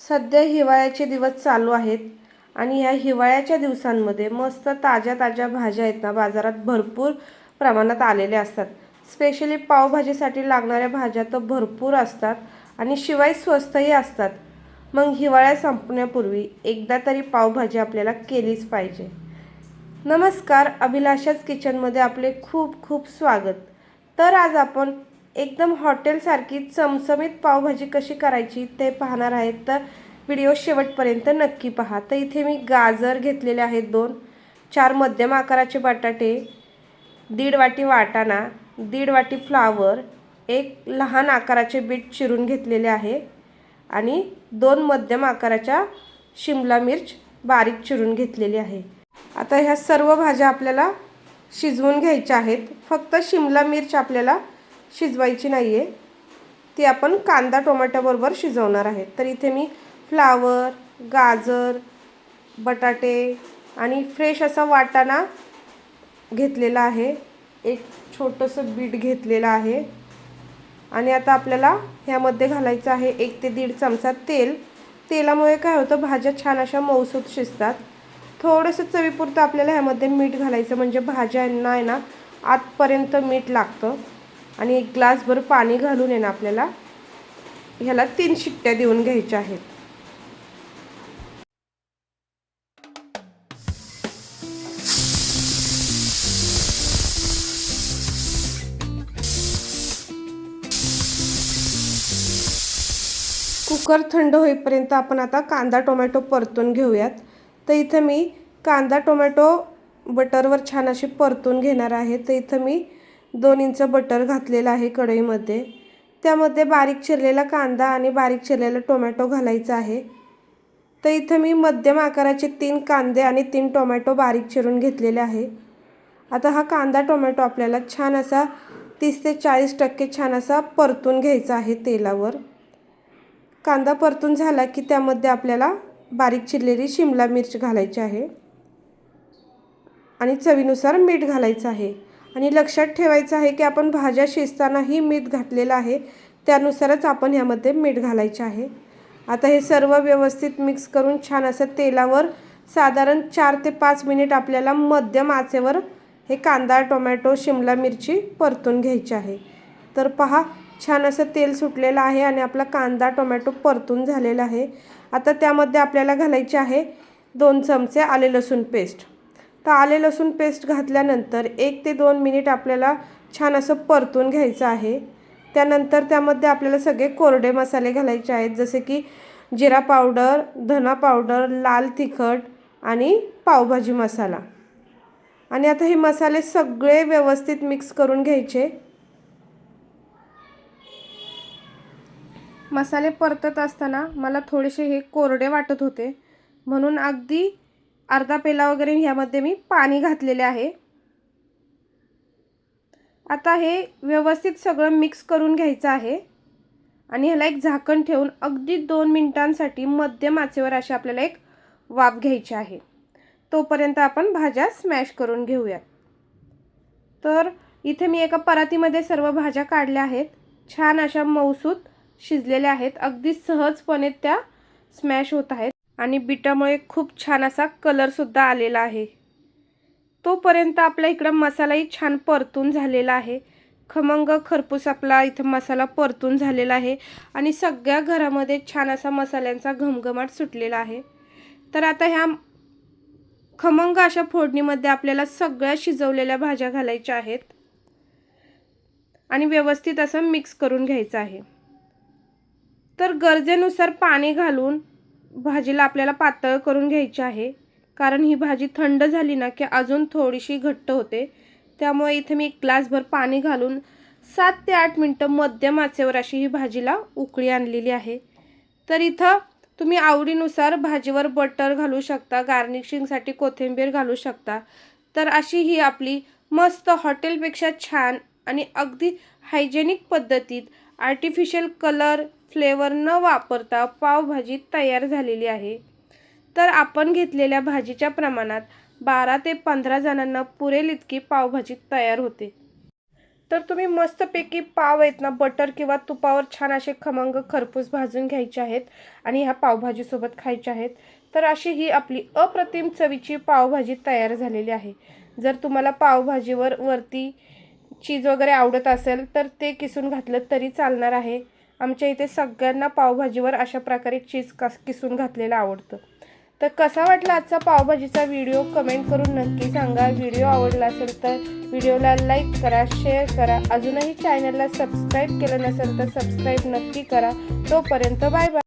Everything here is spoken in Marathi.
सध्या हिवाळ्याचे दिवस चालू आहेत आणि ह्या हिवाळ्याच्या दिवसांमध्ये मस्त ताज्या ताज्या भाज्या आहेत ना बाजारात भरपूर प्रमाणात आलेल्या असतात. स्पेशली पावभाजीसाठी लागणाऱ्या भाज्या तर भरपूर असतात आणि शिवाय स्वस्तही असतात. मग हिवाळा संपण्यापूर्वी एकदा तरी पावभाजी आपल्याला केलीच पाहिजे. नमस्कार अभिलाषाच किचनमध्ये आपले खूप खूप स्वागत. तर आज आपण एकदम हॉटेलसारखी चमचमीत पावभाजी कशी करायची ते पाहणार आहेत. तर व्हिडिओ शेवटपर्यंत नक्की पहा. तर इथे मी गाजर घेतलेले आहेत दोन चार मध्यम आकाराचे बटाटे दीड वाटी वाटाणा दीड वाटी फ्लावर एक लहान आकाराचे बीट चिरून घेतलेले आहे आणि दोन मध्यम आकाराच्या शिमला मिर्च बारीक चिरून घेतलेली आहे. आता ह्या सर्व भाज्या आपल्याला शिजवून घ्यायच्या आहेत. फक्त शिमला मिर्च आपल्याला शिजवायची नाही आहे ती आपण कांदा टोमॅटोबरोबर शिजवणार आहे. तर इथे मी फ्लावर गाजर बटाटे आणि फ्रेश असा वाटाणा घेतलेला आहे. एक छोटंसं बीट घेतलेलं आहे. आणि आता आपल्याला ह्यामध्ये घालायचं आहे एक ते दीड चमचा तेल. तेलामुळे काय होतं भाज्या छान अशा मऊसूत शिजतात. थोडंसं चवीपुरतं आपल्याला ह्यामध्ये मीठ घालायचं म्हणजे भाज्यांना आहे ना आतपर्यंत मीठ लागतं. आणि एक ग्लासभर पाणी घालून आहे ना आपल्याला ह्याला तीन शिट्ट्या देऊन घ्यायच्या आहेत. कुकर थंड होईपर्यंत आपण आता कांदा टोमॅटो परतून घेऊयात. तर इथं मी कांदा टोमॅटो बटरवर छान अशी परतून घेणार आहे. तर इथं मी दोन इंच बटर घातलेलं आहे कढईमध्ये. त्यामध्ये बारीक चिरलेला कांदा आणि बारीक चिरलेला टोमॅटो घालायचा आहे. तर इथं मी मध्यम आकाराचे तीन कांदे आणि तीन टोमॅटो बारीक चिरून घेतलेले आहे. आता हा कांदा टोमॅटो आपल्याला छान असा तीस ते चाळीस टक्के छान असा परतून घ्यायचा आहे तेलावर. कांदा परतून झाला की त्यामध्ये आपल्याला बारीक चिरलेली शिमला मिर्च घालायची आहे. आणि चवीनुसार मीठ घालायचं आहे. आणि लक्षात ठेवायचं आहे की आपण भाज्या शिजतानाही मीठ घातलेलं आहे. त्यानुसारच आपण ह्यामध्ये मीठ घालायचे आहे. आता हे सर्व व्यवस्थित मिक्स करून छान असं तेलावर साधारण चार ते पाच मिनिट आपल्याला मध्यम आचेवर हे कांदा टोमॅटो शिमला मिरची परतून घ्यायची आहे. तर पहा छान असं तेल सुटलेलं आहे आणि आपला कांदा टोमॅटो परतून झालेला आहे. आता त्यामध्ये आपल्याला घालायचे आहे दोन चमचे आले लसूण पेस्ट. तर आले लसूण पेस्ट घातल्यानंतर एक ते दोन मिनिट आपल्याला छान असं परतून घ्यायचं आहे. त्यानंतर त्यामध्ये आपल्याला सगळे कोरडे मसाले घालायचे आहेत जसे की जिरा पावडर धना पावडर लाल तिखट आणि पावभाजी मसाला. आणि आता हे मसाले सगळे व्यवस्थित मिक्स करून घ्यायचे. मसाले परतत असताना मला थोडेसे हे कोरडे वाटत होते म्हणून अगदी अर्धा पेला वगैरे ह्यामध्ये मी पाणी घातलेले आहे. आता हे व्यवस्थित सगळं मिक्स करून घ्यायचं आहे. आणि ह्याला एक झाकण ठेवून अगदी दोन मिनिटांसाठी मध्यम आचेवर अशी आपल्याला एक वाफ घ्यायची आहे. तोपर्यंत आपण भाज्या स्मॅश करून घेऊयात. तर इथे मी एका परातीमध्ये सर्व भाज्या काढल्या आहेत. छान अशा मौसूत शिजलेल्या आहेत. अगदी सहजपणे त्या स्मॅश होत आहेत. आणि बिटामुळे खूप छान असा कलरसुद्धा आलेला आहे. तोपर्यंत आपला इकडं मसालाही छान परतून झालेला आहे. खमंग खरपूस आपला इथं मसाला परतून झालेला आहे आणि सगळ्या घरामध्ये छान असा मसाल्यांचा घमघमाट सुटलेला आहे. तर आता ह्या खमंग अशा फोडणीमध्ये आपल्याला सगळ्या शिजवलेल्या भाज्या घालायच्या आहेत. आणि व्यवस्थित असं मिक्स करून घ्यायचं आहे. तर गरजेनुसार पाणी घालून भाजीला आपल्याला पातळ करून घ्यायची आहे. कारण ही भाजी थंड झाली ना की अजून थोडीशी घट्ट होते. त्यामुळे इथे मी एक ग्लासभर पाणी घालून सात ते आठ मिनटं मध्यम आचेवर अशी ही भाजीला उकळी आणलेली आहे. तर इथं तुम्ही आवडीनुसार भाजीवर बटर घालू शकता गार्निशिंगसाठी कोथिंबीर घालू शकता. तर अशी ही आपली मस्त हॉटेलपेक्षा छान आणि अगदी हायजेनिक पद्धतीत आर्टिफिशियल कलर फ्लेवर न वापरता पावभाजी तयार झालेली आहे. तर आपण घेतलेल्या भाजीच्या प्रमाणात बारा ते पंधरा जणांना पुरेल इतकी पावभाजी तयार होते. तर तुम्ही मस्तपैकी पाव आहेत ना बटर किंवा तुपावर छान असे खमंग खरपूस भाजून घ्यायचे आहेत आणि ह्या पावभाजीसोबत खायचे आहेत. तर अशी ही आपली अप्रतिम चवीची पावभाजी तयार झालेली आहे. जर तुम्हाला पावभाजीवर वरती चीज वगैरे आवडत असेल तर ते किसून घातलं तरी चालणार आहे. आमच्या इथे सगळ्यांना पावभाजीवर अशा प्रकारे चीज कस किसून घातलेलं आवडतं. तर कसा वाटला आजचा पावभाजीचा व्हिडिओ? कमेंट करून नक्की सांगा. व्हिडिओ आवडला असेल तर व्हिडिओला लाईक करा शेअर करा. अजूनही चॅनलला सबस्क्राईब केलं नसेल तर सबस्क्राईब नक्की करा. तोपर्यंत बाय बाय.